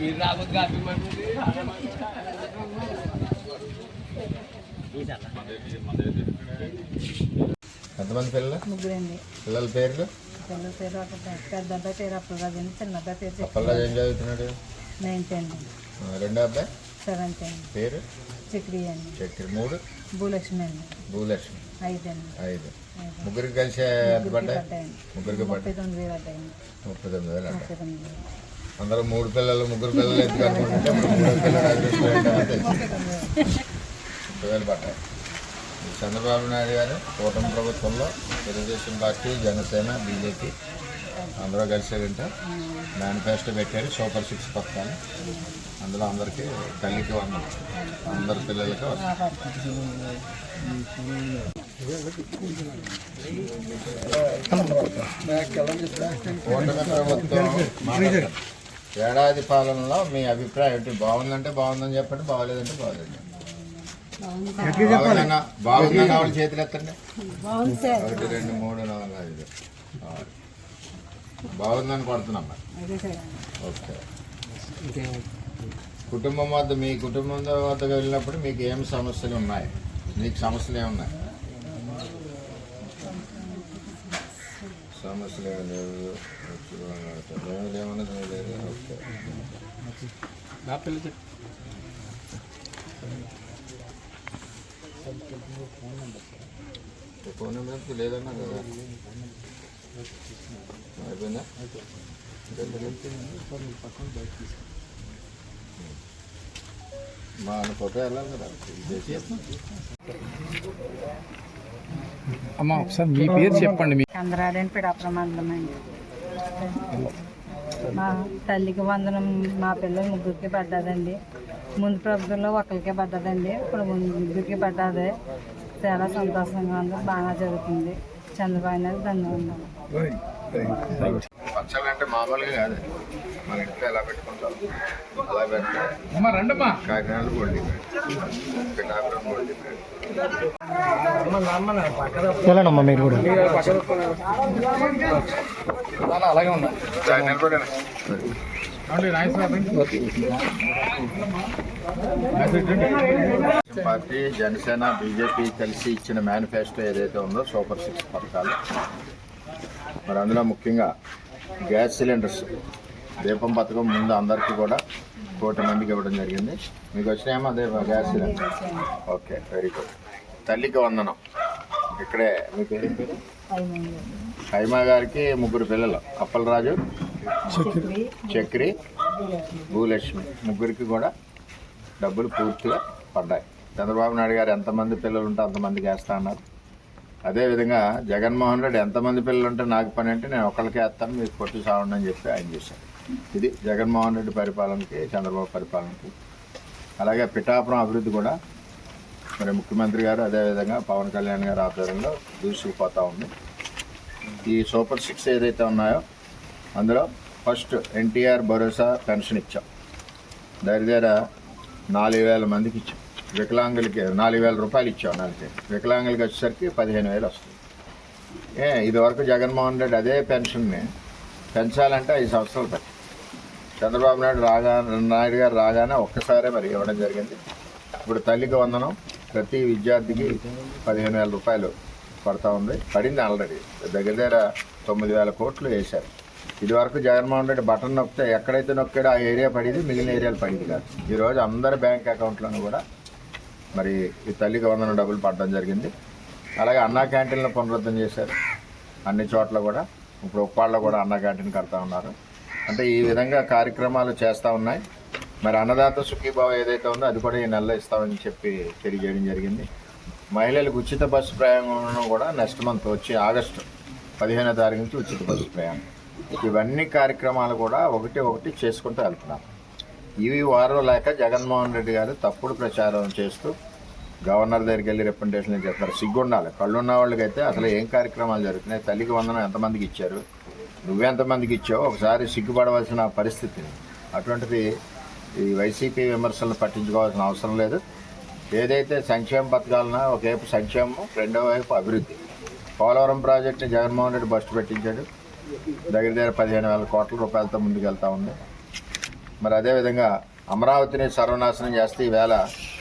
మీరు రాబోతు కాపీ ఎంతమంది పిల్లలు? ముగ్గురండి. పిల్లల పేర్లు? పిల్లల పేరు ఒక పెద్ద అబ్బాయి పేరు అప్పలరాజు అండి చిన్న అబ్బాయి పేరు అప్పల్లాజ్ ఏం చదువుతున్నాడు? నైన్త్ అండి. రెండో అబ్బాయి? సెవెంత్ అండి. పేరు? చక్రి అండి. చక్రి. మూడు? భూలక్ష్మి అండి. భూలక్ష్మి. ఐదు అండి. ఐదు. ముగ్గురికి కలిసి ఎంత పడ్డాయి ముగ్గురికి ముప్పై తొమ్మిది వేలు పడ్డాయండి. ముప్పై తొమ్మిది వేలు ముప్పై తొమ్మిది వేలు. అందరూ మూడు పిల్లలు ముగ్గురు పిల్లలు ఎందుకు అనుకుంటుంటే ఇప్పుడు మూడు పిల్లలు ముప్పై వేలు పడ్డాయి. చంద్రబాబు నాయుడు గారు కూటమి ప్రభుత్వంలో తెలుగుదేశం పార్టీ జనసేన బీజేపీ అందరూ కలిసారంటే మేనిఫెస్టో పెట్టారు సూపర్ సిక్స్ పథకాలు. అందులో అందరికీ తల్లికి వందలు అందరి పిల్లలకి ఏడాది పాలనలో మీ అభిప్రాయం ఏంటి? బాగుందంటే బాగుందని చెప్పండి బాగలేదంటే బాగలేదు వాళ్ళ చేతులు ఎత్తండి. బాగుంది ఒకటి రెండు మూడు నాలుగు ఐదు. ఆరు బాగుందని ఓకే. కుటుంబం వద్ద మీ కుటుంబం వద్దకు వెళ్ళినప్పుడు మీకు ఏం సమస్యలు ఉన్నాయి? మీకు సమస్యలు ఏమున్నాయి? సమస్యలు ఏమి లేవు. ఏమన్నది లేదు ఓకే. ఫోన్ నెంబర్ లేదన్నా కదా. అయిపోయిందా? మా ఫోటో వెళ్ళాలి కదా. అమ్మ ఒకసారి మీ పేరు చెప్పండి మీ కందరాడని పిడాపురం మండలం అండి మా తల్లికి వందనం మా పిల్లలు ముగ్గురికి పడ్డదండి. ముందు ప్రభుత్వంలో ఒకరికే పడ్డదండి. ఇప్పుడు ముందు ముగ్గురికి పడ్డది. చాలా సంతోషంగా ఉంది. బాగా జరుగుతుంది. చంద్రబాబు నాయుడు ధన్యవాదాలు. అంటే మామూలుగా కాదు. మన ఇంట్లో ఎలా పెట్టుకుంటాం? అలా పెడతాం. గోల్డ్ పిఠాపురం గోల్డ్ మీరు కూడా. అలాగే ఉన్నా నిలబడండి పార్టీ జనసేన బీజేపీ కలిసి ఇచ్చిన మేనిఫెస్టో ఏదైతే ఉందో సూపర్ సిక్స్ పథకాలు. మరి అందులో ముఖ్యంగా గ్యాస్ సిలిండర్స్ దీపం పథకం ముందు అందరికీ కూడా కోటి మందికి ఇవ్వడం జరిగింది. మీకు వచ్చినాయేమో అదే gas cylinder? Okay very good తల్లికి వందనం. ఇక్కడే మీ పేరు? హైమా గారికి ముగ్గురు పిల్లలు. అప్పలరాజు చక్రి. చక్రి భూలక్ష్మి ముగ్గురికి కూడా డబ్బులు పూర్తిగా పడ్డాయి. చంద్రబాబు నాయుడు గారు ఎంతమంది పిల్లలు ఉంటే అంతమందికి వేస్తా అన్నారు. అదేవిధంగా జగన్మోహన్ రెడ్డి ఎంతమంది పిల్లలు ఉంటే నాకు పని అంటే నేను ఒకళ్ళకి వేస్తాను మీకు కొట్టి సావండి అని చెప్పి ఆయన చేశారు. ఇది జగన్మోహన్ రెడ్డి పరిపాలనకి చంద్రబాబు పరిపాలనకి. అలాగే పిఠాపురం అభివృద్ధి కూడా మరి ముఖ్యమంత్రి గారు అదేవిధంగా పవన్ కళ్యాణ్ గారి ఆధ్వర్యంలో దూసుకుపోతూ ఉంది. ఈ సూపర్ సిక్స్ ఏదైతే ఉన్నాయో అందులో ఫస్ట్ ఎన్టీఆర్ భరోసా పెన్షన్ ఇచ్చాం. దగ్గర నాలుగు వేల మందికి ఇచ్చాం. వికలాంగులకి నాలుగు వేల రూపాయలు ఇచ్చాం నెలకి వికలాంగులకి వచ్చేసరికి పదిహేను వేలు వస్తుంది. ఏ ఇదివరకు జగన్మోహన్ రెడ్డి అదే పెన్షన్ని పెంచాలంటే ఐదు సంవత్సరాలు పెట్టి చంద్రబాబు నాయుడు రాగా నాయుడు గారు రాగానే ఒక్కసారే మరి ఇవ్వడం జరిగింది. ఇప్పుడు తల్లికి వందనం ప్రతి విద్యార్థికి పదిహేను వేల రూపాయలు పడతా ఉంది. పడింది ఆల్రెడీ దగ్గర దగ్గర తొమ్మిది వేల కోట్లు వేశారు. ఇది వరకు జగన్మోహన్ రెడ్డి బటన్ నొక్కితే ఎక్కడైతే నొక్కాడో ఆ ఏరియా పడింది మిగిలిన ఏరియాలు పడింది కాదు. ఈరోజు అందరి బ్యాంక్ అకౌంట్లను కూడా మరి ఈ తల్లికి వందన డబ్బులు పడడం జరిగింది. అలాగే అన్నా క్యాంటీన్లు పునరుద్ధం చేశారు. అన్ని చోట్ల కూడా. ఇప్పుడు ఉప్పాళ్ళలో కూడా అన్నా క్యాంటీన్ కడతా ఉన్నారు. అంటే ఈ విధంగా కార్యక్రమాలు చేస్తూ ఉన్నాయి. మరి అన్నదాత సుఖీభావ ఏదైతే ఉందో అది కూడా ఈ నెలలో ఇస్తామని చెప్పి తెలియజేయడం జరిగింది. మహిళలకు ఉచిత బస్సు ప్రయాణం కూడా నెక్స్ట్ మంత్ వచ్చి ఆగస్టు పదిహేనో తారీఖు నుంచి ఉచిత బస్సు ప్రయాణం. ఇవన్నీ కార్యక్రమాలు కూడా ఒకటి ఒకటి చేసుకుంటూ వెళ్తున్నాం. ఇవి వారం లేక జగన్మోహన్ రెడ్డి గారు తప్పుడు ప్రచారం చేస్తూ గవర్నర్ దగ్గరికి వెళ్ళి రిప్రజెంటేషన్ చెప్తారు సిగ్గుండాలి. కళ్ళున్న వాళ్ళకైతే అసలు ఏం కార్యక్రమాలు జరుగుతున్నాయి? తల్లికి వందనం ఎంతమందికి ఇచ్చారు? నువ్వెంతమందికి ఇచ్చావు ఒకసారి సిగ్గుపడవలసిన పరిస్థితి. అటువంటిది ఈ వైసీపీ విమర్శలను పట్టించుకోవాల్సిన అవసరం లేదు. ఏదైతే సంక్షేమ పథకాలన్నా ఒకవైపు సంక్షేమం రెండో వైపు అభివృద్ధి. పోలవరం ప్రాజెక్టుని జగన్మోహన్ రెడ్డి బస్టు పెట్టించాడు. దగ్గర దగ్గర పదిహేను వేల కోట్ల రూపాయలతో ముందుకెళ్తా ఉంది. మరి అదేవిధంగా అమరావతిని సర్వనాశనం చేస్తే ఈవేళ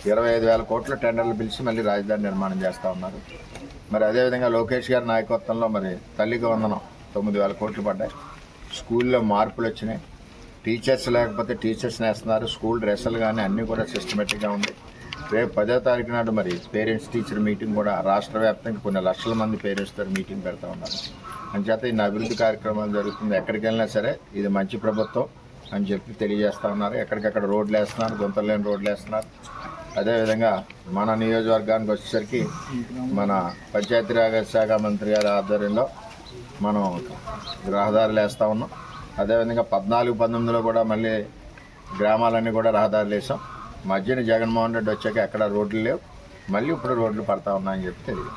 ఇరవై ఐదు వేల కోట్ల టెండర్లు పిలిచి మళ్ళీ రాజధాని నిర్మాణం చేస్తూ ఉన్నారు. మరి అదేవిధంగా లోకేష్ గారి నాయకత్వంలో మరి తల్లికి వందనం తొమ్మిది వేల కోట్లు పడ్డాయి. స్కూల్లో మార్పులు వచ్చినాయి. టీచర్స్ లేకపోతే టీచర్స్ వేస్తున్నారు స్కూల్ డ్రెస్సులు కానీ అన్నీ కూడా సిస్టమేటిక్గా ఉంది రేపు పదో తారీఖు నాడు మరి పేరెంట్స్ టీచర్ మీటింగ్ కూడా రాష్ట్ర వ్యాప్తంగా కొన్ని లక్షల మంది పేరెంట్స్తో మీటింగ్ పెడతా ఉన్నారు. అంచేత ఇన్ని అభివృద్ధి కార్యక్రమాలు జరుగుతుంది. ఎక్కడికి వెళ్ళినా సరే ఇది మంచి ప్రభుత్వం అని చెప్పి తెలియజేస్తూ ఉన్నారు. ఎక్కడికక్కడ రోడ్లు వేస్తున్నారు గుంతలు లేని రోడ్లు వేస్తున్నారు. అదేవిధంగా మన నియోజకవర్గానికి వచ్చేసరికి మన పంచాయతీరాజ్ శాఖ మంత్రి గారి ఆధ్వర్యంలో మనం రహదారులు వేస్తూ ఉన్నాం. అదేవిధంగా పద్నాలుగు పంతొమ్మిదిలో కూడా మళ్ళీ గ్రామాలన్నీ కూడా రహదారులు వేసాం మధ్యన జగన్మోహన్ రెడ్డి వచ్చాక ఎక్కడ రోడ్లు లేవు. మళ్ళీ ఇప్పుడు రోడ్లు పడతా ఉన్నాయని చెప్పి తెలియదు